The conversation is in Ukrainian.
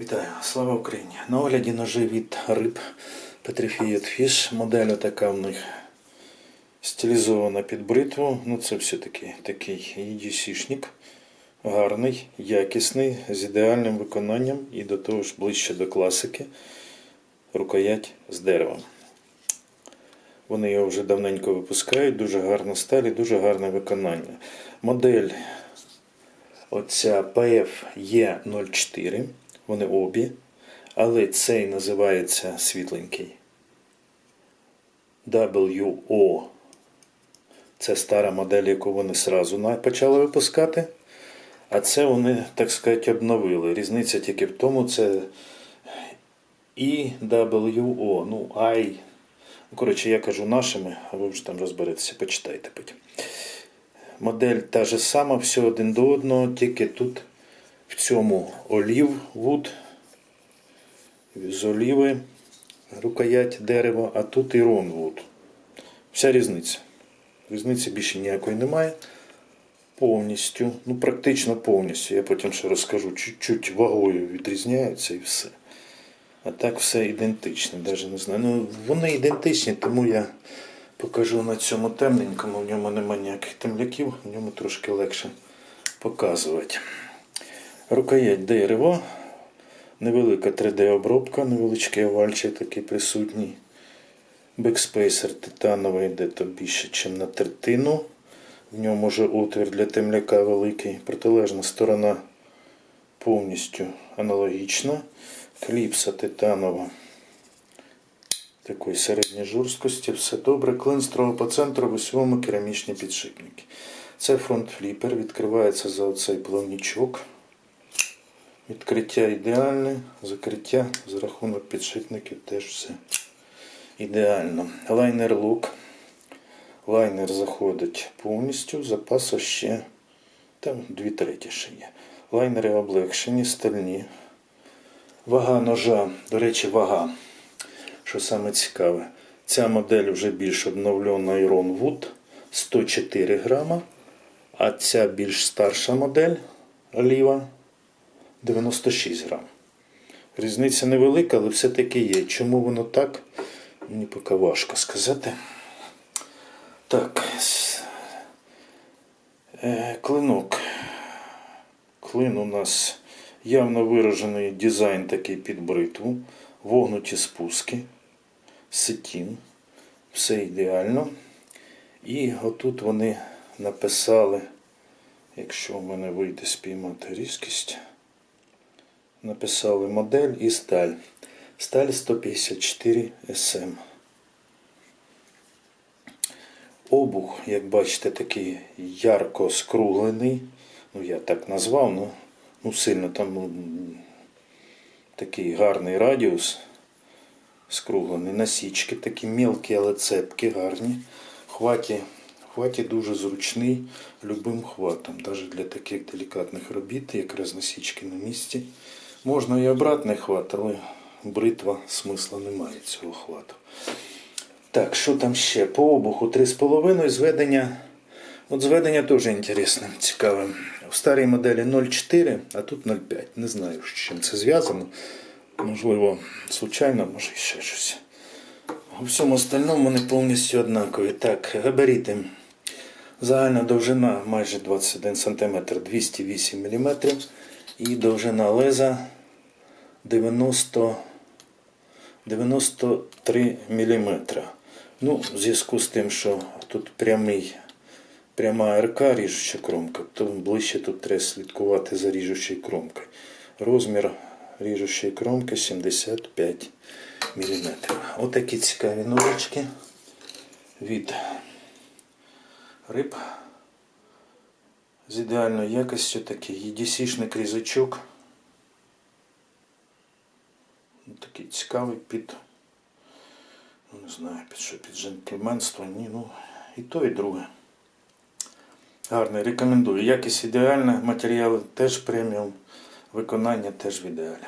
Вітаю, слава Україні! На огляді ножи від риб Petrified Fish. Модель така в них стилізована під бритву. Ну це все-таки такий EDC-шник. Гарний, якісний, з ідеальним виконанням і до того ж ближче до класики. Рукоять з деревом. Вони його вже давненько випускають, дуже гарна сталь і дуже гарне виконання. Модель Оця PF-E04, вони обі, але цей називається світленький. WO. Це стара модель, яку вони сразу почали випускати. А це вони, так сказати, обновили. Різниця тільки в тому, це IWO, ну, I. Ну, коротше, я кажу нашими, а ви вже там розберетеся, почитайте потім. Модель та же сама, все один до одного, тільки тут в цьому олів вуд, з оліви рукоять дерева, а тут і ронвуд. Вся різниця. Різниці більше ніякої немає. Повністю, ну практично повністю. Я потім ще розкажу, чуть-чуть вагою відрізняються і все. А так все ідентичне, навіть не знаю. Ну, вони ідентичні, тому я покажу на цьому темненькому. В ньому немає ніяких темляків, в ньому трошки легше показувати. Рукоять дерево, невелика 3D-обробка, невеличкий овальчик такий присутній. Бекспейсер титановий, де то більше, ніж на третину. В ньому вже отвір для темляка великий. Протилежна сторона повністю аналогічна. Кліпса титанова такої середньої жорсткості. Все добре. Клинстрого по центру, в усьому керамічні підшипники. Це фронт-фліпер, відкривається за оцей плавнічок. Відкриття ідеальне, закриття за рахунок підшипників теж все ідеально. Лайнер лук. Лайнер заходить повністю, запасу ще там дві треті ще є. Лайнери облегшені, стальні. Вага ножа, до речі, вага. Що саме цікаве, ця модель вже більш обновлена Iron Wood 104 грама, а ця більш старша модель Оліва 96 грам. Різниця невелика, але все-таки є. Чому воно так? Мені поки важко сказати. Так. Е, клинок. Клин у нас явно виражений дизайн такий під бритву, вогнуті спуски, сетін. Все ідеально. І отут вони написали, якщо в мене вийде спіймати різкість, написали модель і сталь. Сталь 154 SM. Обух, як бачите, такий ярко скруглений. Ну, я так назвав, ну, ну сильно там ну, такий гарний радіус. Скруглений. Насічки такі мілкі, але цепкі, гарні. Хваті, хваті дуже зручний любим хватом. Навіть для таких делікатних робіт, якраз насічки на місці. Можна і обратний хват, але бритва смисла немає цього хвату. Так, що там ще? По обуху 3,5 зведення. От зведення теж інтересне, цікаве. В старій моделі 0,4, а тут 0,5. Не знаю, з чим це зв'язано. Можливо, случайно, може ще щось. У всьому остальному вони повністю однакові. Так, габаріти. Загальна довжина майже 21 см, 208 мм. І довжина леза 90 93 мм. Ну, в зв'язку з тим, що тут прямий, пряма РК ріжуча кромка, то ближче тут треба слідкувати за ріжучою кромкою. Розмір ріжучої кромки 75 мм. Отакі цікаві ножички від риб з ідеальною якістю такий EDC-шний різачок. Такий цікавий під, ну не знаю, під що, під джентльменство, ні, ну і то, і друге. Гарний, рекомендую. Якість ідеальна, матеріали теж преміум, виконання теж в ідеалі.